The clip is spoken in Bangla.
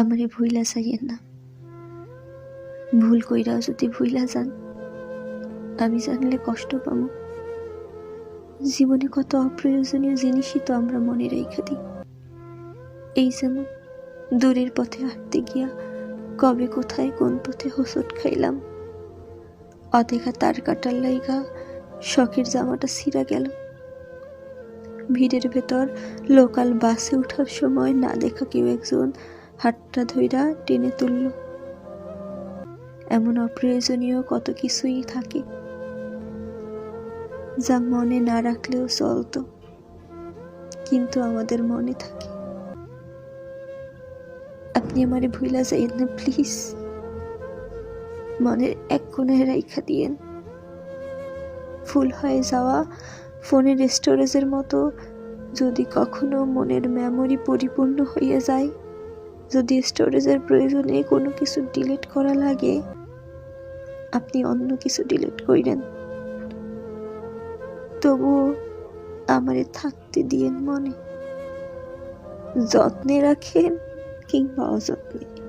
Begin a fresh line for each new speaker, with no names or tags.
আমারে ভুইলা চাইয়েন না। ভুল কইরাও যদি ভুইলা যান, আমি জানলে কষ্ট পাবো জীবনে কত অপ্রয়োজনীয় জিনিসই তো আমরা মনে রেখে দিই। এই যেমন দূরের পথে হাঁটতে গিয়া কবে কোথায় কোন পথে হোসট খাইলাম। অদেখা তার কাটার লাইগা শখের জামাটা ছিঁড়া গেল। ভিড়ের ভেতর লোকাল বাসে ওঠার সময় না দেখা কেউ একজন হাতটা ধইরা টেনে তুলল। এমন অপ্রয়োজনীয় কত কিছুই থাকে যা মনে না রাখলেও চলতো, কিন্তু আমাদের মনে থাকে। আপনি আমারে ভুইলা যাইয়েন না, প্লিজ। মনের এক কোণায় রাইখা দিয়েন। ফুল হয়ে যাওয়া ফোনের স্টোরেজের মতো যদি কখনো মনের মেমোরি পরিপূর্ণ হয়ে যায় যদি স্টোরেজের প্রয়োজনে কোনো কিছু ডিলিট করা লাগে, আপনি অন্য কিছু ডিলিট করেন। তবুও আমারে থাকতে দিয়েন মনে। যত্নে রাখেন কিংবা অযত্নে।